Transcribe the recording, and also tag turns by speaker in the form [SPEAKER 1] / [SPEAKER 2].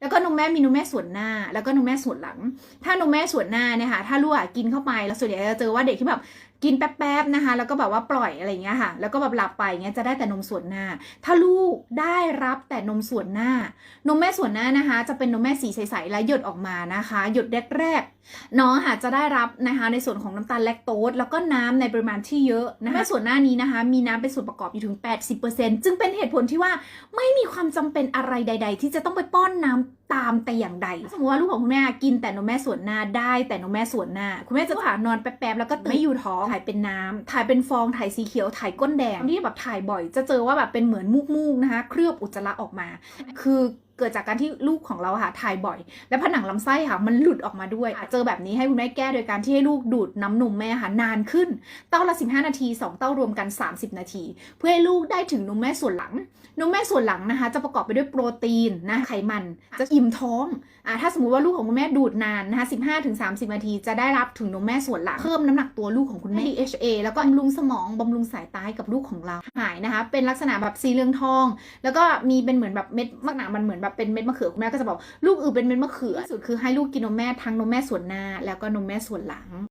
[SPEAKER 1] แล้วก็นมแม่มีนมแม่ส่วนหน้า แล้วก็นมแม่ส่วนหลัง ถ้านมแม่ส่วนหน้าเนี่ยค่ะถ้าลูกอะกินเข้าไปแล้วส่วนใหญ่จะเจอว่าเด็กที่แบบกินแป๊บๆนะคะ แล้วก็แบบว่าปล่อยอะไรเงี้ยค่ะ แล้วก็แบบหลับไปอย่างเงี้ยจะได้แต่นมส่วนหน้า ถ้าลูกได้รับแต่นมส่วนหน้า นมแม่ส่วนหน้านะคะ จะเป็นนมแม่สีใสๆและหยดออกมานะคะ หยดแรกๆน้องค่ะจะได้รับนะคะในส่วนของน้ำตาลแลคโตสแล้วก็น้ำในปริมาณที่เยอะนะคะแม่ส่วนหน้านี้นะคะ มีน้ำเป็นส่วนประกอบอยู่ถึง 80%จึงเป็นเหตุผลที่ว่าไม่มีความจำเป็นอะไรใด ๆ ที่จะต้องไปป้อนน้ำตามแต่อย่างใด สมมติว่าลูกของคุณแม่กินแต่นมแม่ส่วนหน้าได้แต่นมแม่ส่วนหน้า คุณแม่จะผ่านอนแป๊บๆแล้วก็ไม่อยู่ท้องถ่ายเป็นน้ำถ่ายเป็นฟองถ่ายสีเขียวถ่ายก้นแดงที่แบบถ่ายบ่อย จะเจอว่าแบบเป็นเหมือนมูกๆนะคะเคลือบอุจจาระออกมา คือเกิดจากการที่ลูกของเราค่ะถ่ายบ่อย และผนังลำไส้ค่ะมันหลุดออกมาด้วย เจอแบบนี้ให้คุณแม่แก้โดยการที่ให้ลูกดูดน้ำนมแม่ค่ะนานขึ้น เต้าละ 15 นาที 2 เต้ารวมกัน 30 นาที เพื่อให้ลูกได้ถึงนมแม่ส่วนหลัง นมแม่ส่วนหลังนะคะ จะประกอบไปด้วยโปรตีนนะไขมัน จะอิ่มท้องอ่าถ้าสมมติว่าลูกของคุณแม่ดูดนานนะคะ 15ถึง30 นาที จะได้รับถึงนมแม่ส่วนหลังเพิ่มน้ำหนักตัวลูกของคุณแม่ DHA แล้วก็บำรุงสมองบำรุงสายตาให้กับลูกของเราหายนะคะ เป็นลักษณะแบบสีเหลืองทอง แล้วก็มีเป็นเหมือนแบบเม็ดมะนามันเหมือนแบบเป็นเม็ดมะเขือคุณแม่ก็จะบอกลูกอือเป็นเม็ดมะเขือที่สุดคือให้ลูกกินนมแม่ทั้งนมแม่ส่วนหน้า แล้วก็นมแม่ส่วนหลัง